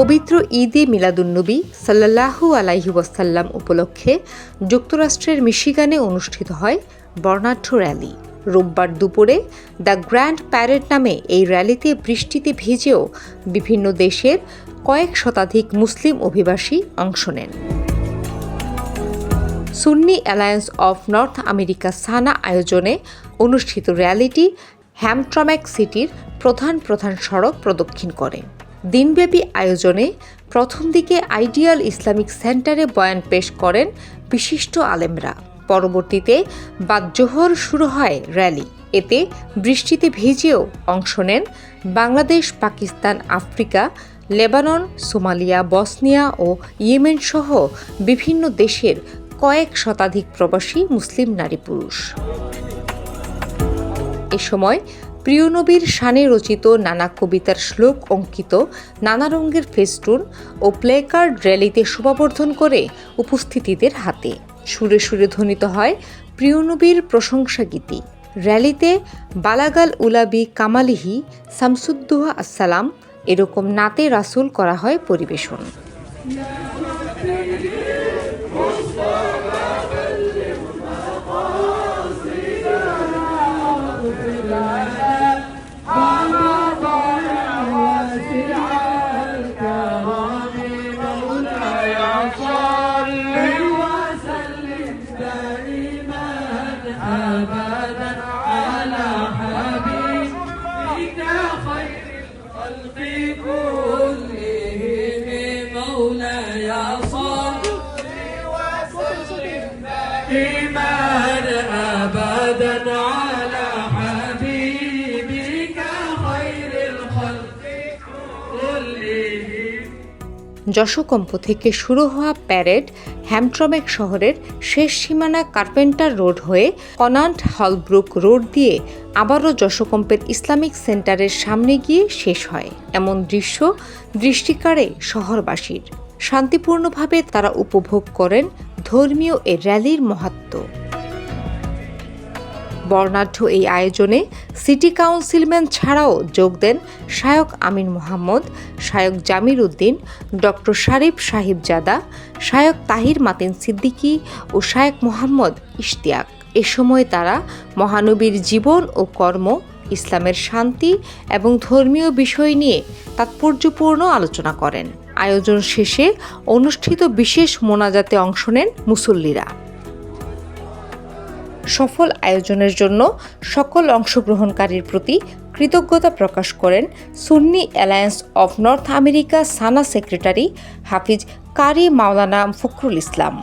পবিত্র ঈদে মিলাদুন্নবী সাল্লাল্লাহু আলাইহি ওয়াসাল্লাম উপলক্ষে যুক্তরাষ্ট্রের মিশিগানে অনুষ্ঠিত হয় বর্ণাঢ্য র্যালি। রোববার দুপুরে দ্য গ্র্যান্ড প্যারেড নামে এই র্যালিতে বৃষ্টিতে ভিজেও বিভিন্ন দেশের কয়েক শতাধিক মুসলিম অভিবাসী অংশ নেন। Sunni Alliance of North America SANA আয়োজনে অনুষ্ঠিত র্যালিটি হ্যামট্রম্যাক সিটির প্রধান প্রধান সড়ক প্রদক্ষিণ করে। দিনব্যাপী আয়োজনে প্রথম দিকে আইডিয়াল ইসলামিক সেন্টারে বয়ান পেশ করেন বিশিষ্ট আলেমরা। পরবর্তীতে বাদ জোহর শুরু হয় র্যালি। এতে বৃষ্টিতে ভিজেও অংশ নেন Bangladesh, Pakistan, Africa, Lebanon, Somalia, Bosnia ও ইয়েমেন সহ বিভিন্ন দেশের কয়েক শতাধিক প্রবাসী মুসলিম নারী পুরুষ। এ সময় প্রিয় নবীর শানে রচিত নানা কবিতার শ্লোক অঙ্কিত নানা রঙের ফেস্টুন ও প্লেকার্ড র্যালিতে শোভাবর্ধন করে উপস্থিতিদের হাতে। সুরে সুরে ধ্বনিত হয় প্রিয় নবীর প্রশংসা গীতি। র্যালিতে বালাগাল উলাবি কামালিহি শামসুদ্দোহা আসসালাম এরকম নাতে রাসুল করা হয় পরিবেশন। যশোকম্প থেকে শুরু হওয়া প্যারেড হ্যামট্রমেক শহরের শেষ সীমানা কার্পেন্টার রোড হয়ে কনান্ট হলব্রুক রোড দিয়ে আবারও যশোকম্পের ইসলামিক সেন্টারের সামনে গিয়ে শেষ হয়। এমন দৃশ্য দৃষ্টিকারে শহরবাসীর। শান্তিপূর্ণভাবে তারা উপভোগ করেন ধর্মীয় এ র্যালির মাহাত্ম্য বর্ণাঢ্য এই আয়োজনে সিটি কাউন্সিলম্যান ছাড়াও যোগ দেন শায়ক আমিন মোহাম্মদ শায়ক জামির উদ্দিন, ডক্টর শারিফ সাহিবজাদা শায়ক তাহির মাতিন সিদ্দিকী ও শায়ক মোহাম্মদ ইশতিয়াক। এ সময় তারা মহানবীর জীবন ও কর্ম, ইসলামের শান্তি এবং ধর্মীয় বিষয় নিয়ে তাৎপর্যপূর্ণ আলোচনা করেন। আয়োজন শেষে অনুষ্ঠিত বিশেষ মোনাজাতে অংশ নেন মুসল্লিরা। সফল আয়োজনের জন্য সকল অংশগ্রহণকারীর প্রতি কৃতজ্ঞতা প্রকাশ করেন Sunni Alliance of North America SANA secretary Hafiz Qari Maulana Fakhrul Islam.